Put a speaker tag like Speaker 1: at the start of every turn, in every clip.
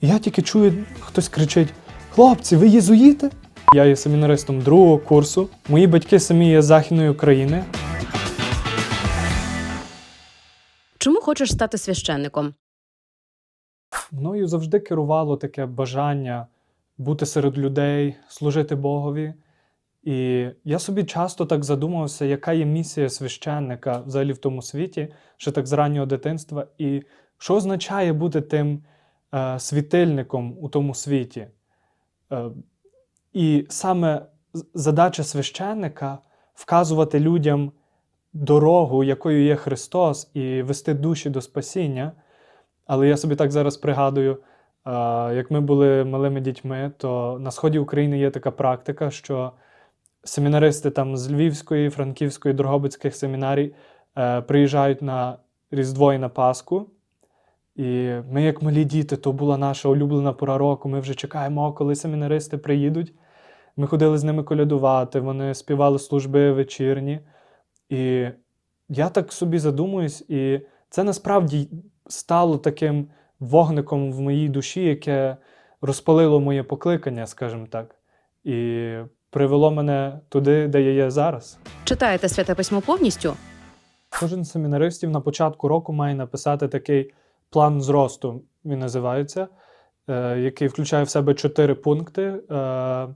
Speaker 1: І я тільки чую, хтось кричить: Хлопці, ви єзуїти? Я є семінаристом другого курсу. Мої батьки самі є з Західної України.
Speaker 2: Чому хочеш стати священником?
Speaker 1: Мною завжди керувало таке бажання бути серед людей, служити Богові. І я собі часто так задумався, яка є місія священника взагалі в тому світі, ще так з раннього дитинства, і що означає бути тим світильником у тому світі. Е, і саме задача священника вказувати людям дорогу, якою є Христос, і вести душі до спасіння. Але я собі так зараз пригадую, е, як ми були малими дітьми, то на сході України є така практика, що семінаристи там з Львівської, Франківської, Дрогобицьких семінарій е, приїжджають на Різдво і на Пасху. І ми, як малі діти, то була наша улюблена пора року. Ми вже чекаємо, коли семінаристи приїдуть. Ми ходили з ними колядувати, вони співали служби вечірні. І я так собі задумуюсь, і це насправді стало таким вогником в моїй душі, яке розпалило моє покликання, скажімо так, і привело мене туди, де я є зараз.
Speaker 2: Читаєте святе письмо повністю?
Speaker 1: Кожен з семінаристів на початку року має написати такий план зросту, він називається, е, який включає в себе чотири пункти: е,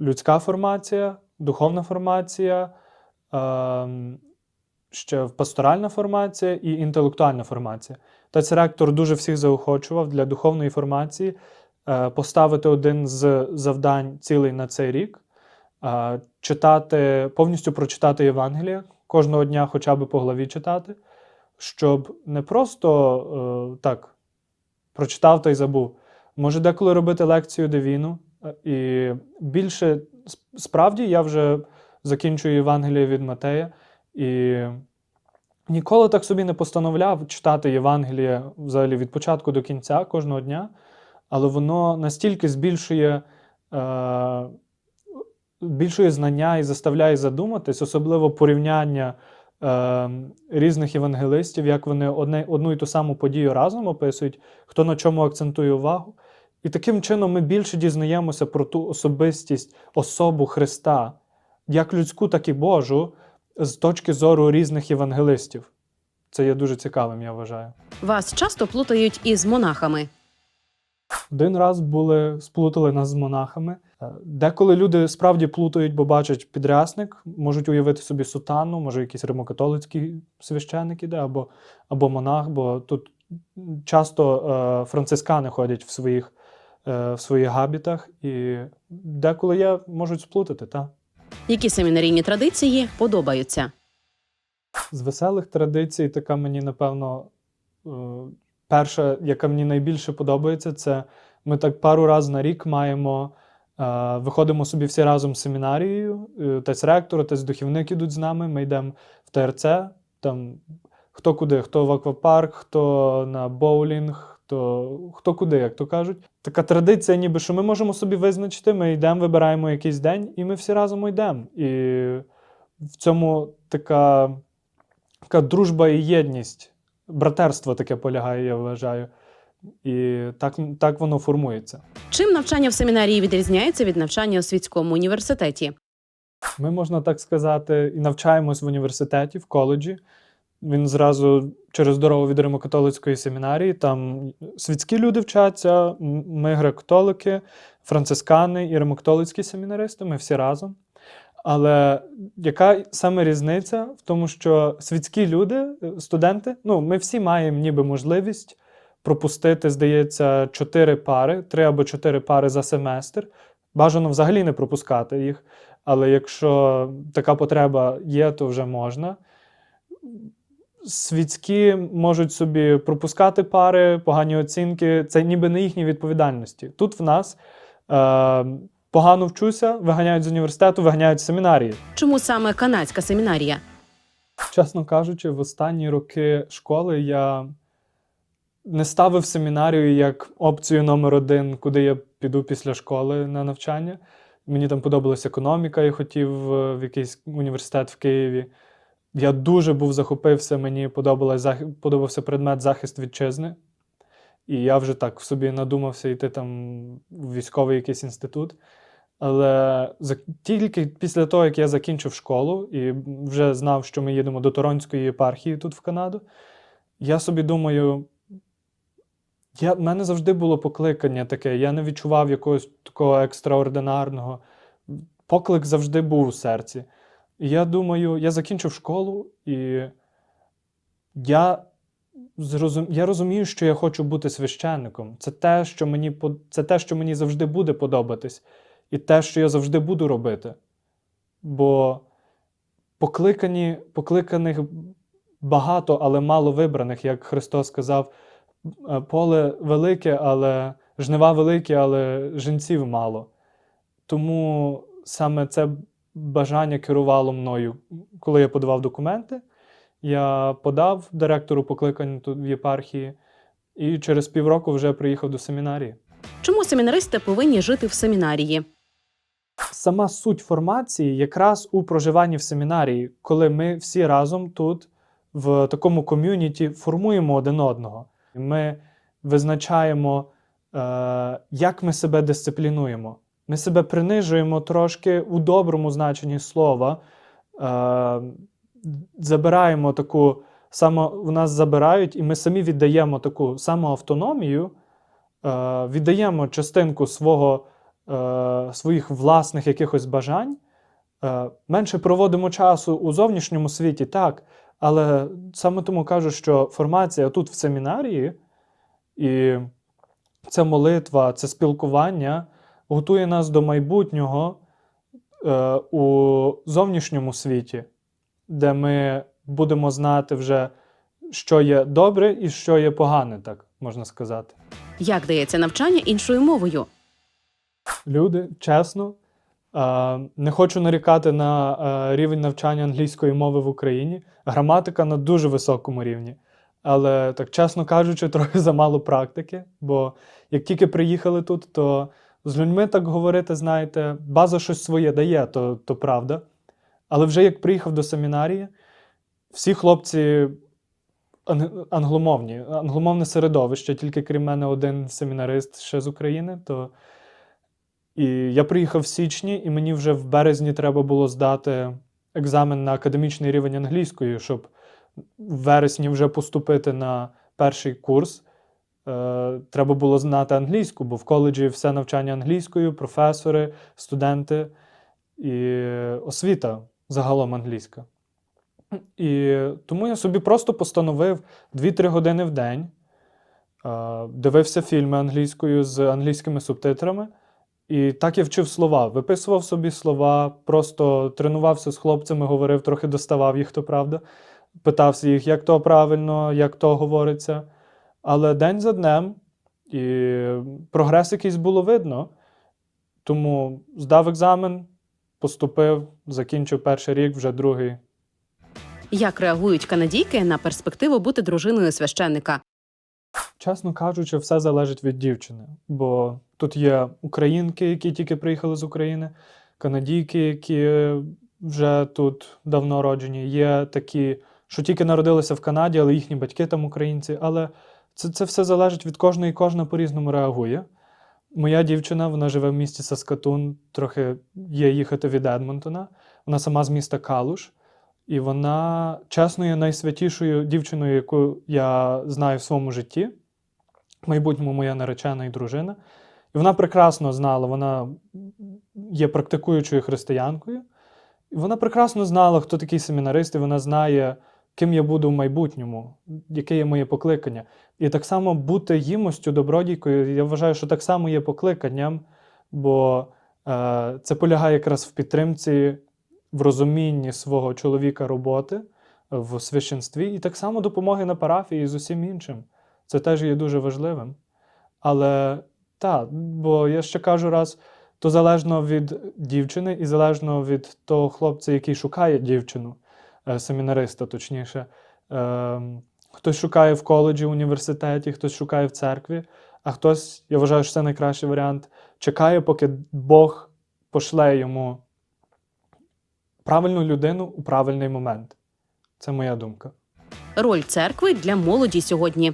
Speaker 1: людська формація, духовна формація, е, ще пасторальна формація і інтелектуальна формація. Та ректор дуже всіх заохочував для духовної формації поставити один з завдань цілий на цей рік, читати, повністю прочитати Євангелія, кожного дня хоча б по главі читати, щоб не просто е, так прочитав та й забув. Може деколи робити лекцію Девіну. е, І більше справді я вже закінчую Євангеліє від Матея. І ніколи так собі не постановляв читати Євангеліє взагалі від початку до кінця кожного дня, але воно настільки збільшує, е, збільшує знання і заставляє задуматись, особливо порівняння е, різних євангелистів, як вони одне, одну і ту саму подію разом описують, хто на чому акцентує увагу. І таким чином ми більше дізнаємося про ту особистість, особу Христа, як людську, так і Божу, з точки зору різних євангелистів. Це є дуже цікавим, я вважаю.
Speaker 2: Вас часто плутають із монахами.
Speaker 1: Один раз були, сплутали нас з монахами. Е, Деколи люди справді плутають, бо бачать підрясник, можуть уявити собі сутану, може якийсь римокатолицький священник іде, або, або монах, бо тут часто е, францискани ходять в своїх, е, в своїх габітах, і деколи я можуть сплутати, так.
Speaker 2: Які семінарійні традиції подобаються?
Speaker 1: З веселих традицій, така мені, напевно, перша, яка мені найбільше подобається, це ми так пару разів на рік маємо, виходимо собі всі разом з семінарією, е, отець ректор, отець духівник ідуть з нами, ми йдемо в ТРЦ, там хто куди, хто в аквапарк, хто на боулінг, хто, хто куди, як то кажуть. Така традиція, ніби що ми можемо собі визначити, ми йдемо, вибираємо якийсь день, і ми всі разом йдемо. І в цьому така така дружба і єдність, братерство таке полягає, я вважаю. І так, так воно формується.
Speaker 2: Чим навчання в семінарії відрізняється від навчання у світському університеті?
Speaker 1: Ми, можна так сказати, і навчаємось в університеті, в коледжі. Він зразу через дорогу від Римокатолицької семінарії. Там світські люди вчаться, ми греко-католики, францискани і римокатолицькі семінаристи, ми всі разом. Але яка саме різниця в тому, що світські люди, е, студенти, ну, ми всі маємо ніби можливість пропустити, здається, чотири пари, три або чотири пари за семестр. Бажано взагалі не пропускати їх. Але якщо така потреба є, то вже можна. Світські можуть собі пропускати пари, погані оцінки. Це ніби не їхні відповідальності. Тут в нас е, погано вчуся, виганяють з університету, виганяють з семінарії.
Speaker 2: Чому саме канадська семінарія?
Speaker 1: Чесно кажучи, в останні роки школи я не ставив семінарію як опцію номер один, куди я піду після школи на навчання. Мені там подобалася економіка, я хотів е, в якийсь університет в Києві. Я дуже був захопився, мені подобався предмет захист вітчизни. І я вже так собі надумався йти там в військовий якийсь інститут. Але тільки після того, як я закінчив школу і вже знав, що ми їдемо до Торонської єпархії тут в Канаду, я собі думаю, я, в мене завжди було покликання таке, я не відчував якогось такого екстраординарного. Поклик завжди був у серці. І я думаю, я закінчив школу, і я, зрозум... я розумію, що я хочу бути священником. Це те, що мені, це те, що мені завжди буде подобатись, і те, що я завжди буду робити. Бо покликані, покликаних багато, але мало вибраних, як Христос сказав, «Е, поле велике, але жнива великі, але жінців мало. Тому саме це бажання керувало мною, коли я подавав документи. Я подав директору покликань тут в єпархії, і через півроку вже приїхав до семінарії.
Speaker 2: Чому семінаристи повинні жити в семінарії?
Speaker 1: Сама суть формації якраз у проживанні в семінарії, коли ми всі разом тут, в такому ком'юніті, формуємо один одного. Ми визначаємо, е, як ми себе дисциплінуємо. Ми себе принижуємо трошки у доброму значенні слова, е, забираємо таку само, у нас забирають, і ми самі віддаємо таку самоавтономію, е, віддаємо частинку свого своїх власних якихось бажань, менше проводимо часу у зовнішньому світі, так, але саме тому кажу, що формація тут в семінарії і ця молитва, це спілкування готує нас до майбутнього е, у зовнішньому світі, де ми будемо знати вже, що є добре і що є погане, так можна сказати.
Speaker 2: Як дається навчання іншою мовою?
Speaker 1: люди, чесно. Е, Не хочу нарікати на е, рівень навчання англійської мови в Україні. Граматика на дуже високому рівні. Але, так чесно кажучи, трохи замало практики. Бо як тільки приїхали тут, то з людьми так говорити, знаєте, база щось своє дає, то, то правда. Але вже як приїхав до семінарії, всі хлопці англомовні, англомовне середовище, тільки крім мене один семінарист ще з України, то і я приїхав в січні, і мені вже в березні треба було здати екзамен на академічний рівень англійської, щоб в вересні вже поступити на перший курс. Е, треба було знати англійську, бо в коледжі все навчання англійською, професори, студенти і освіта загалом англійська. І тому я собі просто постановив 2-3 години в день, е, дивився фільми англійською з англійськими субтитрами. І так я вчив слова, виписував собі слова, просто тренувався з хлопцями, говорив, трохи доставав їх, то правда. Питався їх, як то правильно, як то говориться. Але день за днем, і прогрес якийсь було видно. Тому здав екзамен, поступив, закінчив перший рік, вже другий.
Speaker 2: Як реагують канадійки на перспективу бути дружиною священника?
Speaker 1: Чесно кажучи, все залежить від дівчини. Бо тут є українки, які тільки приїхали з України, канадійки, які вже тут давно роджені. Є такі, що тільки народилися в Канаді, але їхні батьки там українці. Але це, це все залежить від кожної, і кожна по-різному реагує. Моя дівчина, вона живе в місті Саскатун, трохи є їхати від Едмонтона. Вона сама з міста Калуш. І вона чесно є найсвятішою дівчиною, яку я знаю в своєму житті. В майбутньому моя наречена і дружина. І вона прекрасно знала, вона є практикуючою християнкою. І вона прекрасно знала, хто такий семінарист, і вона знає, ким я буду в майбутньому, яке є моє покликання. І так само бути їмостю, добродійкою, я вважаю, що так само є покликанням, бо е, це полягає якраз в підтримці, в розумінні свого чоловіка роботи в священстві, і так само допомоги на парафії з усім іншим. Це теж є дуже важливим. Але так, бо я ще кажу раз, то залежно від дівчини і залежно від того хлопця, який шукає дівчину, е, семінариста, точніше. Е, Хтось шукає в коледжі, університеті, хтось шукає в церкві, а хтось, я вважаю, що це найкращий варіант, чекає, поки Бог пошле йому правильну людину у правильний момент. Це моя думка.
Speaker 2: Роль церкви для молоді сьогодні.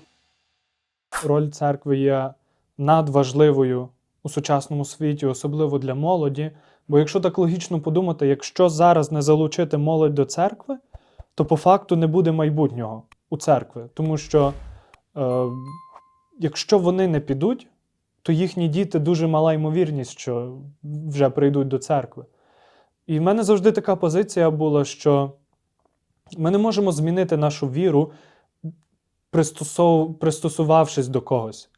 Speaker 1: роль церкви є надважливою у сучасному світі, особливо для молоді. Бо якщо так логічно подумати, якщо зараз не залучити молодь до церкви, то по факту не буде майбутнього у церкви. Тому що е, якщо вони не підуть, то їхні діти дуже мала ймовірність, що вже прийдуть до церкви. І в мене завжди така позиція була, що ми не можемо змінити нашу віру, пристосувавшись до когось.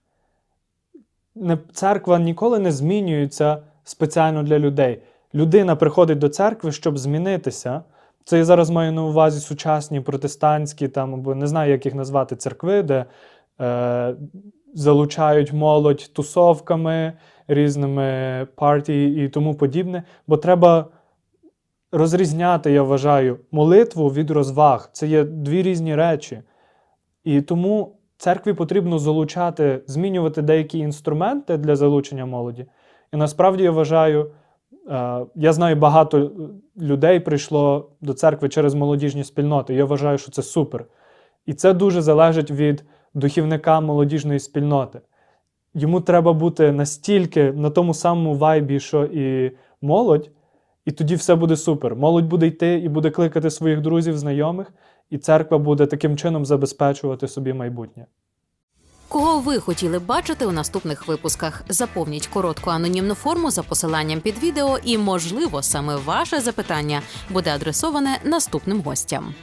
Speaker 1: Церква ніколи не змінюється спеціально для людей. Людина приходить до церкви, щоб змінитися. Це я зараз маю на увазі сучасні протестантські, там, або не знаю, як їх назвати, церкви, де е, залучають молодь тусовками, різними партії і тому подібне. Бо треба розрізняти, я вважаю, молитву від розваг. Це є дві різні речі. І тому церкві потрібно залучати, змінювати деякі інструменти для залучення молоді. І насправді я вважаю, е, я знаю, багато людей прийшло до церкви через молодіжні спільноти. Я вважаю, що це супер. І це дуже залежить від духівника молодіжної спільноти. Йому треба бути настільки на тому самому вайбі, що і молодь, і тоді все буде супер. Молодь буде йти і буде кликати своїх друзів, знайомих, і церква буде таким чином забезпечувати собі майбутнє.
Speaker 3: Кого ви хотіли бачити у наступних випусках? Заповніть коротку анонімну форму за посиланням під відео, і, можливо, саме ваше запитання буде адресоване наступним гостям.